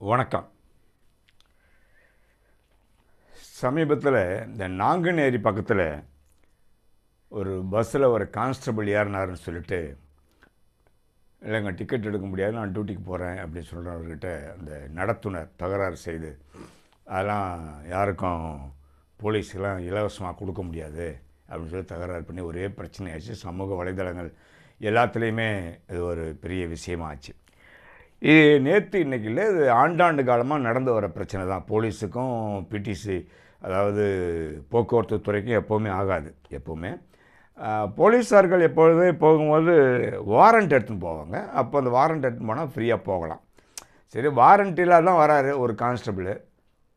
வணக்கம். சமீபத்தில் இந்த நாங்குநேரி பக்கத்தில் ஒரு பஸ்ஸில் ஒரு கான்ஸ்டபிள் ஏறினாருன்னு சொல்லிட்டு இல்லைங்க டிக்கெட் எடுக்க முடியாது நான் டியூட்டிக்கு போகிறேன் அப்படின்னு சொல்கிறவர்கிட்ட அந்த நடத்துனர் தகராறு செய்து அதெல்லாம் யாருக்கும் போலீஸுக்கெல்லாம் இலவசமாக கொடுக்க முடியாது அப்படின்னு சொல்லி தகராறு பண்ணி ஒரே பிரச்சனையாச்சு. சமூக வலைதளங்கள் எல்லாத்துலேயுமே இது ஒரு பெரிய விஷயமாச்சு. இது நேற்று இன்றைக்கி இல்லை இது ஆண்டாண்டு காலமாக நடந்து வர பிரச்சனை தான். போலீஸுக்கும் பிடிசி அதாவது போக்குவரத்து துறைக்கும் எப்போவுமே ஆகாது எப்போவுமே. போலீஸார்கள் எப்பொழுதுமே போகும்போது வாரண்ட் எடுத்துன்னு போவாங்க. அப்போ அந்த வாரண்ட் எடுத்துன்னு போனால் ஃப்ரீயாக போகலாம். சரி வாரண்டியில் தான் வராரு ஒரு கான்ஸ்டபிள்.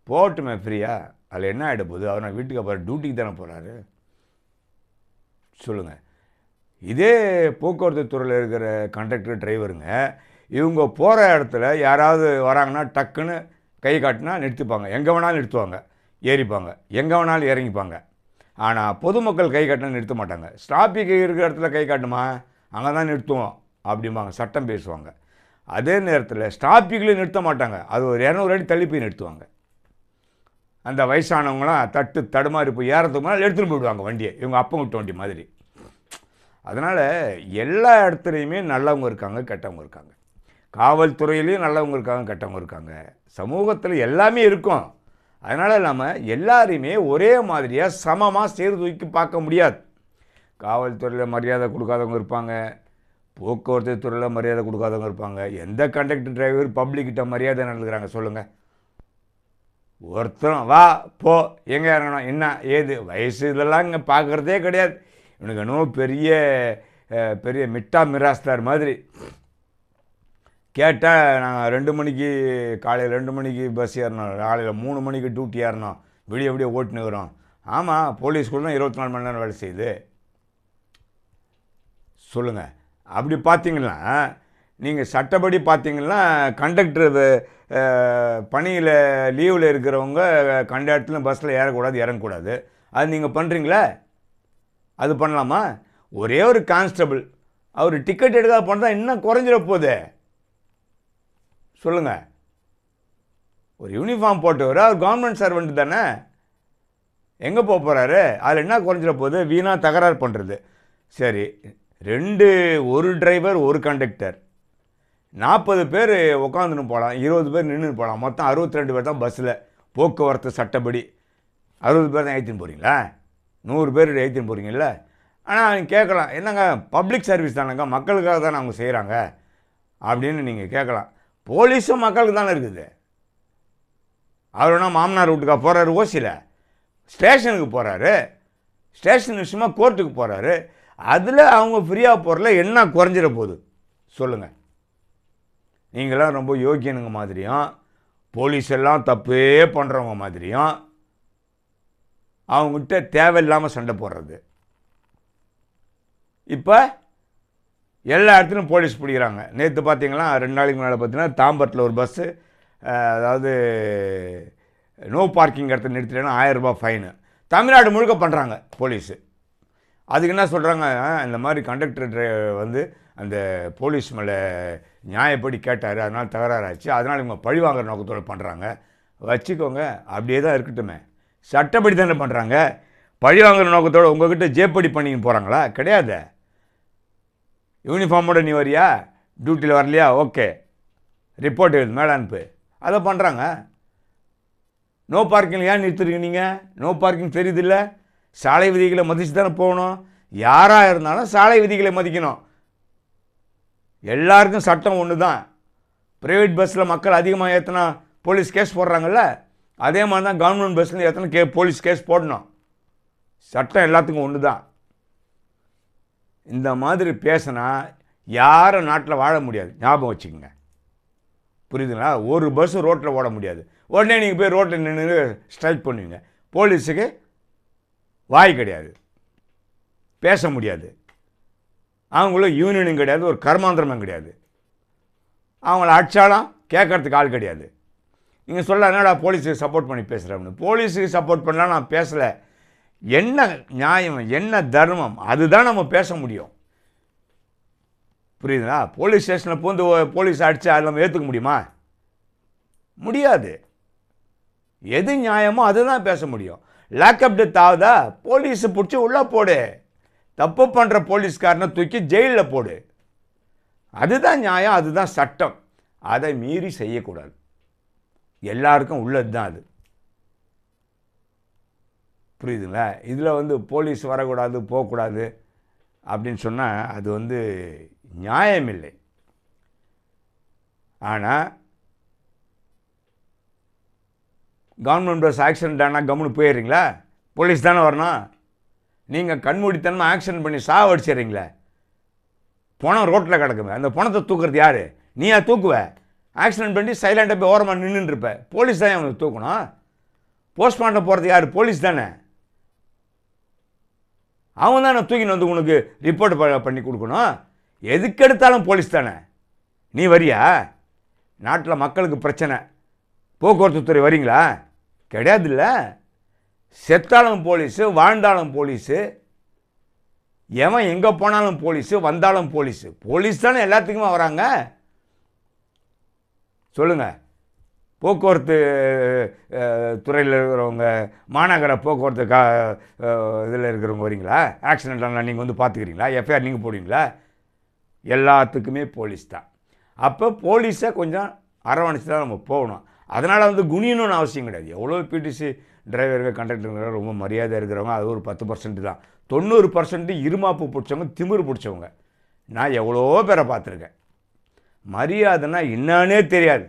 போகட்டுமே ஃப்ரீயாக அதில் என்ன ஆகிட போகுது? அவர் நான் வீட்டுக்கு அப்புறம் டியூட்டிக்கு தானே போகிறாரு சொல்லுங்கள் இதே போக்குவரத்து துறையில் இருக்கிற கண்டக்டர் டிரைவருங்க இவங்க போகிற இடத்துல யாராவது வராங்கன்னா டக்குன்னு கை காட்டினா நிறுத்திப்பாங்க. எங்கே வேணாலும் நிறுத்துவாங்க. ஏறிப்பாங்க. எங்கே வேணாலும் இறங்கிப்பாங்க. ஆனால் பொதுமக்கள் கை காட்டினா நிறுத்த மாட்டாங்க. ஸ்டாபிக் இருக்கிற இடத்துல கை காட்டுமா? அங்கே தான் நிறுத்துவோம் அப்படிம்பாங்க. சட்டம் பேசுவாங்க. அதே நேரத்தில் ஸ்டாப்பிங்கில் நிறுத்த மாட்டாங்க. அது ஒரு இரநூறு அடி தள்ளி போய் நிறுத்துவாங்க. அந்த வயசானவங்களாம் தட்டு தடுமாறி போய் ஏறத்துக்கு முன்னால் எடுத்துகிட்டு போயிடுவாங்க வண்டியை. இவங்க அப்பம் விட்ட வண்டி மாதிரி. அதனால் எல்லா இடத்துலையுமே நல்லவங்க இருக்காங்க கெட்டவங்க இருக்காங்க. காவல்துறையிலையும் நல்லவங்க இருக்காங்க கெட்டவங்க இருக்காங்க. சமூகத்தில் எல்லாமே இருக்கும். அதனால் நம்ம எல்லாரையுமே ஒரே மாதிரியாக சமமாக சீர்தூக்கி பார்க்க முடியாது. காவல்துறையில் மரியாதை கொடுக்காதவங்க இருப்பாங்க. போக்குவரத்து துறையில் மரியாதை கொடுக்காதவங்க இருப்பாங்க. எந்த கண்டக்டர் டிரைவர் பப்ளிக்கிட்ட மரியாதை நடந்துக்கிறாங்க சொல்லுங்கள் ஒருத்தரும் வா போ எங்கே இறங்கணும் என்ன ஏது வயசு இதெல்லாம் இங்கே பார்க்குறதே கிடையாது. இவனுக்கு என்னவோ பெரிய பெரிய மிட்டா மிராஸ்தார் மாதிரி. கேட்டால் நாங்கள் ரெண்டு மணிக்கு காலையில் ரெண்டு மணிக்கு பஸ் ஏறினோம் காலையில் மூணு மணிக்கு டியூட்டி ஏறினோம் விடிய விடிய ஓட்டுனுக்குறோம் ஆமாம் போலீஸ் கூட தான் இருபத்தி நாலு மணி நேரம் வேலை செய்யுது. சொல்லுங்கள் அப்படி பார்த்தீங்கன்னா நீங்கள் சட்டப்படி பார்த்தீங்கன்னா கண்டக்டர் பணியில் லீவில் இருக்கிறவங்க கண்ட இடத்துல பஸ்ஸில் ஏறக்கூடாது இறங்கக்கூடாது. அது நீங்கள் பண்ணுறீங்களா அது பண்ணலாமா? ஒரே ஒரு கான்ஸ்டபிள் அவர் டிக்கெட் எடுக்காத போனால் இன்னும் குறைஞ்சிட போகுது சொல்லுங்கள் ஒரு யூனிஃபார்ம் போட்டவர் அவர் கவர்மெண்ட் சர்வெண்ட் தானே. எங்கே போக போகிறாரு அதில் என்ன குறைஞ்சிட போகுது? வீணாக தகராறு பண்ணுறது சரி ரெண்டு ஒரு டிரைவர் ஒரு கண்டக்டர் நாற்பது பேர் உட்காந்துன்னு போகலாம் இருபது பேர் நின்று போகலாம் மொத்தம் அறுபத்தி ரெண்டு பேர் தான் பஸ்ஸில் போக்குவரத்து சட்டப்படி. அறுபது பேர் தான் ஏற்றின்னு போகிறீங்களா நூறு பேர் ஏற்றின்னு போகிறீங்கல்ல ஆனால் நீங்கள் கேட்கலாம் என்னங்க பப்ளிக் சர்வீஸ் தானேங்க? மக்களுக்காக தானே அவங்க செய்கிறாங்க அப்படின்னு நீங்கள் கேட்கலாம் போலீஸும் மக்களுக்கு தானே இருக்குது. அவர் என்ன மாமனார் வீட்டுக்கா போகிறாரு ஓசியில். ஸ்டேஷனுக்கு போகிறாரு ஸ்டேஷன் விஷயமா கோர்ட்டுக்கு போகிறாரு அதில் அவங்க ஃப்ரீயாக போகிறல என்ன குறைஞ்சிட போகுது? சொல்லுங்கள் நீங்களாம் ரொம்ப யோக்கியனுங்க மாதிரியும் போலீஸ் எல்லாம் தப்பே பண்ணுறவங்க மாதிரியும் அவங்ககிட்ட தேவையில்லாமல் சண்டை போடுறது. இப்போ எல்லா இடத்துலையும் போலீஸ் பிடிக்கிறாங்க. நேற்று பார்த்தீங்களா ரெண்டு நாளைக்கு முன்னால் பார்த்தீங்கன்னா தாம்பரத்தில் ஒரு பஸ்ஸு அதாவது நோ பார்க்கிங் இடத்துல நிறுத்திட்டேன்னா ஆயிரம் ரூபாய் ஃபைனு தமிழ்நாடு முழுக்க பண்ணுறாங்க போலீஸு. அதுக்கு என்ன சொல்கிறாங்க இந்த மாதிரி கண்டக்டர் வந்து அந்த போலீஸ் மேலே நியாயப்படி கேட்டார் அதனால் தகராறாச்சு. அதனால் இவங்க பழி வாங்குற நோக்கத்தோடு பண்ணுறாங்க வச்சுக்கோங்க அப்படியே தான் இருக்கட்டுமே. சட்டப்படி தானே பண்ணுறாங்க பழி வாங்குற நோக்கத்தோடு உங்கள்கிட்ட ஜேப்படி பண்ணின்னு போகிறாங்களா கிடையாது. யூனிஃபார்மோட நீ வரியா? டியூட்டியில் வரலையா? ஓகே ரிப்போர்ட் எழுது மேலே அனுப்பு. அதை பண்ணுறாங்க நோ பார்க்கிங் ஏன் நிறுத்துறீங்க நீங்கள் நோ பார்க்கிங் தெரியுதில்ல சாலை விதிகளை மதித்து தானே போகணும். யாராக இருந்தாலும் சாலை விதிகளை மதிக்கணும். எல்லாருக்கும் சட்டம் ஒன்று தான் ப்ரைவேட் பஸ்ஸில் மக்கள் அதிகமாக ஏற்றினா போலீஸ் கேஸ் போடுறாங்கல்ல? அதே மாதிரி தான் கவர்மெண்ட் பஸ்ஸில் எத்தனை கே போலீஸ் கேஸ் போடணும். சட்டம் எல்லாத்துக்கும் ஒன்று தான் இந்த மாதிரி பேசினா யாரும் நாட்டில் வாழ முடியாது. ஞாபகம் வச்சுக்கோங்க. புரியுதுங்களா? ஒரு பஸ்ஸு ரோட்டில் ஓட முடியாது. உடனே நீங்கள் போய் ரோட்டில் நின்று ஸ்ட்ரைக் பண்ணுவீங்க. போலீஸுக்கு வாய் கிடையாது. பேச முடியாது. அவங்களும் யூனியனும் கிடையாது. ஒரு கர்மாந்திரமும் கிடையாது. அவங்கள அடித்தாலும் கேட்கறதுக்கு ஆள் கிடையாது. நீங்கள் சொல்ல என்னடா போலீஸுக்கு சப்போர்ட் பண்ணி பேசுகிறேன்னு போலீஸுக்கு சப்போர்ட் பண்ணலாம் நான் பேசலை. என்ன நியாயம் என்ன தர்மம் அதுதான் நம்ம பேச முடியும். புரியுதுங்களா? போலீஸ் ஸ்டேஷனில் பூந்து போலீஸ் அடித்து அதில் நம்ம ஏற்றுக்க முடியுமா? முடியாது. எது நியாயமோ அதுதான் பேச முடியும். லாக்அப் டெத் ஆகுதா? போலீஸை பிடிச்சி உள்ளே போடு. தப்பு பண்ணுற போலீஸ்காரனை தூக்கி ஜெயிலில் போடு. அதுதான் நியாயம் அதுதான் சட்டம். அதை மீறி செய்யக்கூடாது. எல்லாருக்கும் உள்ளது தான் அது. புரியுதுங்களா இதில் வந்து போலீஸ் வரக்கூடாது போகக்கூடாது அப்படின்னு சொன்னால் அது வந்து நியாயமில்லை. ஆனால் கவர்மெண்ட் பஸ் ஆக்சிடென்ட் ஆனால் கம்முன்னு போயிடுறீங்களா? போலீஸ் தானே வரணும். நீங்கள் கண்மூடித்தனமாக ஆக்சிடென்ட் பண்ணி சாவடிச்சிடுறீங்களே. பணம் ரோட்டில் கிடக்குமே. அந்த பணத்தை தூக்குறது யார்? நீயா தூக்குவ? ஆக்சிடென்ட் பண்ணி சைலண்டாக போய் ஓரமாக நின்றுருப்ப போலீஸ் தான் அவனுக்கு தூக்கணும். போஸ்ட்மார்ட்டம் போகிறது யார்? போலீஸ் தானே. அவன் தானே தூக்கின்னு வந்து உனக்கு ரிப்போர்ட் பண்ணி கொடுக்கணும். எதுக்கு எடுத்தாலும் போலீஸ் தானே. நீ வரியா? நாட்டில் மக்களுக்கு பிரச்சனை. போக்குவரத்து துறை வரீங்களா கிடையாதுல்ல. செத்தாலும் போலீஸு வாழ்ந்தாலும் போலீஸு எவன் எங்கே போனாலும் போலீஸு வந்தாலும் போலீஸு போலீஸ் தானே எல்லாத்துக்குமே வராங்க. சொல்லுங்கள் போக்குவரத்து துறையில் இருக்கிறவங்க மாநகர போக்குவரத்து கா இதில் இருக்கிறவங்க வரீங்களா? ஆக்சிடென்ட்லாம் நீங்கள் வந்து பார்த்துக்கிறீங்களா எஃப்ஐஆர் நீங்கள் போடுவீங்களா? எல்லாத்துக்குமே போலீஸ் தான். அப்போ போலீஸை கொஞ்சம் அரவணைச்சு தான் நம்ம போகணும். அதனால் வந்து குனியணும்னு அவசியம் கிடையாது. எவ்வளோ பிடிசி டிரைவர்கள் கண்டக்டருங்க ரொம்ப மரியாதை இருக்கிறவங்க அது ஒரு பத்து பர்சன்ட் தான். தொண்ணூறு பர்சன்ட் இருமாப்பு பிடிச்சவங்க திமிரு பிடிச்சவங்க. நான் எவ்வளோ பேரை பார்த்துருக்கேன். மரியாதைன்னா என்னன்னே தெரியாது.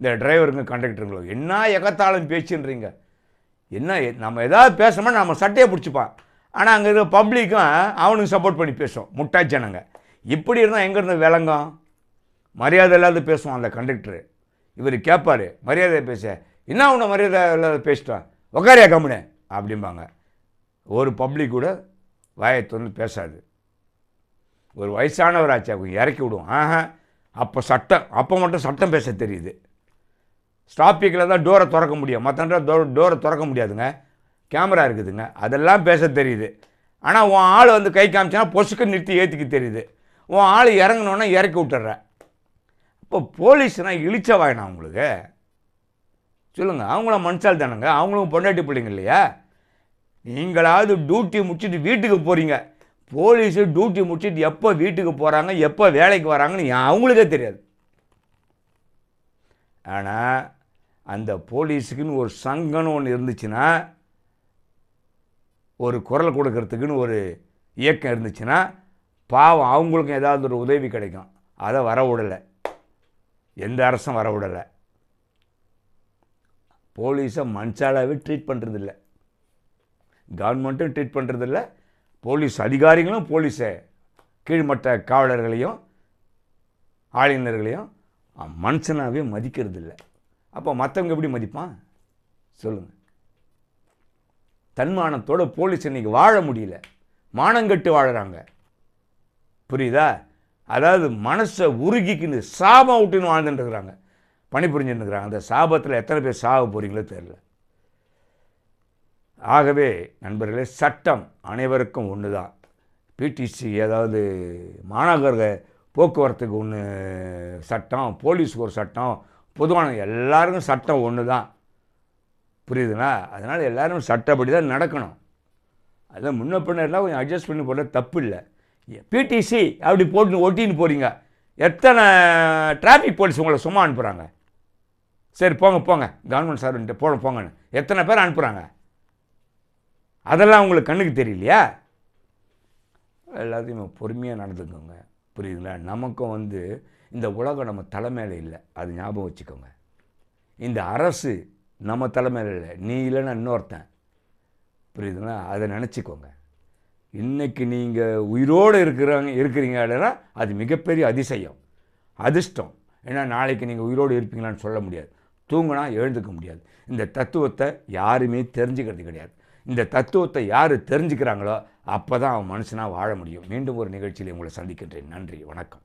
இந்த டிரைவருங்க கண்டக்டருங்களும் என்ன எகத்தாலும் பேச்சுன்றீங்க? என்ன நம்ம ஏதாவது பேசணும்னா நம்ம சட்டையை பிடிச்சிப்பான் ஆனால் அங்கே இருக்கிற பப்ளிக்கும் அவனுக்கு சப்போர்ட் பண்ணி பேசும் முட்டா ஜனங்க. இப்படி இருந்தால் எங்கேருந்து விளங்கும்? மரியாதை இல்லாத பேசுவான் அந்த கண்டக்டரு இவர் கேட்பார் மரியாதை பேச. என்ன உன்னை மரியாதை இல்லாத பேசிட்டான் உக்காரியா கம்முனே? அப்படிம்பாங்க. ஒரு பப்ளிக் கூட வாயை திறந்து பேசாது. ஒரு வயசானவர் இறக்கி விடுவோம் ஆஹா அப்போ சட்டம் அப்போ மட்டும் சட்டம் பேச தெரியுது. ஸ்டாப்பிக்கில் தான் டோரை திறக்க முடியும். மற்ற டோ டோரை திறக்க முடியாதுங்க. கேமரா இருக்குதுங்க. அதெல்லாம் பேச தெரியுது. ஆனால் உன் ஆள் வந்து கை காமிச்சோன்னா பொசுக்கு நிறுத்தி ஏற்றிக்க தெரியுது. உன் ஆள் இறங்கினோன்னா இறக்கி விட்டுறேன் இப்போ போலீஸ்னால் இழிச்ச வாயினா உங்களுக்கு? சொல்லுங்கள் அவங்களும் மனுஷால் தானங்க. அவங்களும் பொண்டாட்டி பிள்ளைங்க இல்லையா? நீங்களாவது டியூட்டி முடிச்சுட்டு வீட்டுக்கு போகிறீங்க போலீஸு டியூட்டி முடிச்சுட்டு எப்போ வீட்டுக்கு போகிறாங்க எப்போ வேலைக்கு வராங்கன்னு அவங்களுக்கே தெரியாது. ஆனால் அந்த போலீஸுக்குன்னு ஒரு சங்கம்னு ஒன்று இருந்துச்சுன்னா ஒரு குரல் கொடுக்கறதுக்குன்னு ஒரு இயக்கம் இருந்துச்சுன்னா பாவம் அவங்களுக்கும் ஏதாவது ஒரு உதவி கிடைக்கும். அதை வர விடலை. எந்த அரசும் வர விடலை. போலீஸை மனுஷாலாகவே ட்ரீட் பண்ணுறதில்ல கவர்மெண்ட்டும் ட்ரீட் பண்ணுறதில்ல போலீஸ் அதிகாரிகளும் போலீஸை கீழ்மட்ட காவலர்களையும் ஆளுநர்களையும் மனுஷனாகவே மதிக்கிறதில்ல. அப்போ மற்றவங்க எப்படி மதிப்பான்? சொல்லுங்கள் தன்மானத்தோட போலீஸ் இன்னைக்கு வாழ முடியல. மானங்கட்டு வாழறாங்க. புரியுதா? அதாவது மனசை உருகிக்கின்னு சாபம் விட்டுன்னு வாழ்ந்துட்டுருக்குறாங்க இருக்கிறாங்க. இருக்கிறாங்க. அந்த சாபத்தில் எத்தனை பேர் சாக போகிறீங்களோ தெரில ஆகவே நண்பர்களே சட்டம் அனைவருக்கும் ஒன்று தான் பிடிசி ஏதாவது மாநகர போக்குவரத்துக்கு ஒன்று சட்டம் போலீஸுக்கு ஒரு சட்டம் பொதுவான எல்லாருக்கும் சட்டம் ஒன்று தான் புரியுதுங்களா? அதனால் எல்லோரும் சட்டப்படி தான் நடக்கணும். அதான் முன்ன பின்னர்லாம் கொஞ்சம் அட்ஜஸ்ட் பண்ணி போடுறது தப்பு இல்லை பிடிசி அப்படி போட்டு ஒட்டின்னு போகிறீங்க எத்தனை டிராஃபிக் போலீஸ் உங்களை சும்மா அனுப்புகிறாங்க சரி போங்க போங்க. கவர்மெண்ட் சர்வெண்ட்டு போட போங்கன்னு. எத்தனை பேர் அனுப்புகிறாங்க அதெல்லாம் உங்களுக்கு கண்ணுக்கு தெரியலையா? எல்லாத்தையும் பொறுமையாக நடந்துக்கோங்க. புரியுதுங்களா? நமக்கும் வந்து இந்த உலகம் நம்ம தலைமையில் இல்லை. அது ஞாபகம் வச்சுக்கோங்க. இந்த அரசு நம்ம தலைமையில் இல்லை. நீ இல்லைன்னா இன்னொருத்தன். புரியுதுங்களா? அதை நினச்சிக்கோங்க. இன்றைக்கி நீங்கள் உயிரோடு இருக்கிறாங்க இருக்கிறீங்க அப்படின்னா அது மிகப்பெரிய அதிசயம். அதிர்ஷ்டம். ஏன்னா நாளைக்கு நீங்கள் உயிரோடு இருப்பீங்களான்னு சொல்ல முடியாது. தூங்கினா எழுந்துக்க முடியாது. இந்த தத்துவத்தை யாருமே தெரிஞ்சுக்கிறது கிடையாது. இந்த தத்துவத்தை யார் தெரிஞ்சுக்கிறாங்களோ அப்போ தான் அவன் மனுஷனாக வாழ முடியும். மீண்டும் ஒரு நிகழ்ச்சியில் உங்களை சந்திக்கின்றேன். நன்றி. வணக்கம்.